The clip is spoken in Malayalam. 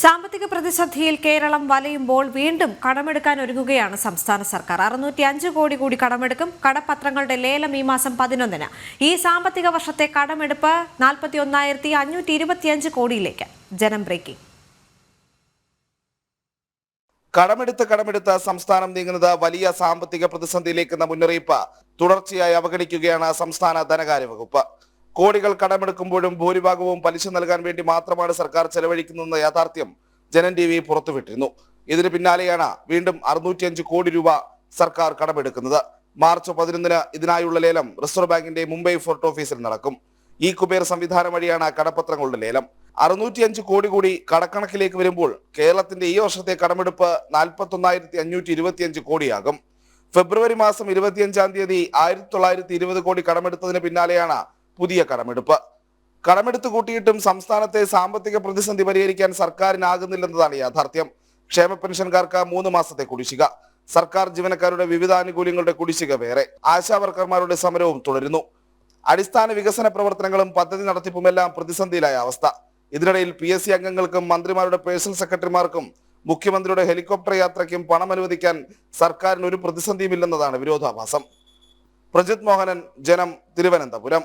സാമ്പത്തിക പ്രതിസന്ധിയിൽ കേരളം വലയുമ്പോൾ വീണ്ടും കടമെടുക്കാൻ ഒരുങ്ങുകയാണ് സംസ്ഥാന സർക്കാർ. അറുന്നൂറ്റി അഞ്ച് കോടി കൂടി കടമെടുക്കും. കടപ്പത്രങ്ങളുടെ ലേലം ഈ മാസം പതിനൊന്നിന്. ഈ സാമ്പത്തിക വർഷത്തെ കടമെടുപ്പ് നാൽപ്പത്തി ഒന്നായിരത്തി അഞ്ഞൂറ്റി ഇരുപത്തിയഞ്ച് കോടിയിലേക്ക്. ജനം ബ്രേക്കിംഗ്. കടമെടുത്ത് കടമെടുത്ത് സംസ്ഥാനം നീങ്ങുന്നത് വലിയ സാമ്പത്തിക പ്രതിസന്ധിയിലേക്കെന്ന മുന്നറിയിപ്പ് തുടർച്ചയായി അവഗണിക്കുകയാണ് സംസ്ഥാന ധനകാര്യ വകുപ്പ്. കോടികൾ കടമെടുക്കുമ്പോഴും ഭൂരിഭാഗവും പലിശ നൽകാൻ വേണ്ടി മാത്രമാണ് സർക്കാർ ചെലവഴിക്കുന്നതെന്ന യാഥാർത്ഥ്യം ജനൻ ടി വി പുറത്തുവിട്ടിരുന്നു. ഇതിന് പിന്നാലെയാണ് വീണ്ടും അറുന്നൂറ്റിയഞ്ച് കോടി രൂപ സർക്കാർ കടമെടുക്കുന്നത്. മാർച്ച് പതിനൊന്നിന് ഇതിനായുള്ള ലേലം റിസർവ് ബാങ്കിന്റെ മുംബൈ ഫോർട്ട് ഓഫീസിൽ നടക്കും. ഈ കുബേർ സംവിധാനം വഴിയാണ് കടപ്പത്രങ്ങളുടെ ലേലം. അറുന്നൂറ്റിയഞ്ച് കോടി കൂടി കടക്കണക്കിലേക്ക് വരുമ്പോൾ കേരളത്തിന്റെ ഈ വർഷത്തെ കടമെടുപ്പ് നാൽപ്പത്തി ഒന്നായിരത്തി അഞ്ഞൂറ്റി ഇരുപത്തിയഞ്ച് കോടിയാകും. ഫെബ്രുവരി മാസം ഇരുപത്തിയഞ്ചാം തീയതി ആയിരത്തി തൊള്ളായിരത്തി ഇരുപത് കോടി കടമെടുത്തതിന് പിന്നാലെയാണ് പുതിയ കടമെടുപ്പ്. കടമെടുത്ത് കൂട്ടിയിട്ടും സംസ്ഥാനത്തെ സാമ്പത്തിക പ്രതിസന്ധി പരിഹരിക്കാൻ സർക്കാരിനാകുന്നില്ലെന്നതാണ് യാഥാർത്ഥ്യം. ക്ഷേമ പെൻഷൻകാർക്ക് മൂന്ന് മാസത്തെ കുടിശ്ശിക. സർക്കാർ ജീവനക്കാരുടെ വിവിധ ആനുകൂല്യങ്ങളുടെ കുടിശ്ശിക വേറെ. ആശാവർക്കർമാരുടെ സമരവും തുടരുന്നു. അടിസ്ഥാന വികസന പ്രവർത്തനങ്ങളും പദ്ധതി നടത്തിപ്പുമെല്ലാം പ്രതിസന്ധിയിലായ അവസ്ഥ. ഇതിനിടയിൽ പി എസ് സി അംഗങ്ങൾക്കും മന്ത്രിമാരുടെ പേഴ്സണൽ സെക്രട്ടറിമാർക്കും മുഖ്യമന്ത്രിയുടെ ഹെലികോപ്റ്റർ യാത്രയ്ക്കും പണം അനുവദിക്കാൻ സർക്കാരിന് ഒരു പ്രതിസന്ധിയുമില്ലെന്നതാണ് വിരോധാഭാസം. പ്രജിത് മോഹനൻ ജനം തിരുവനന്തപുരം.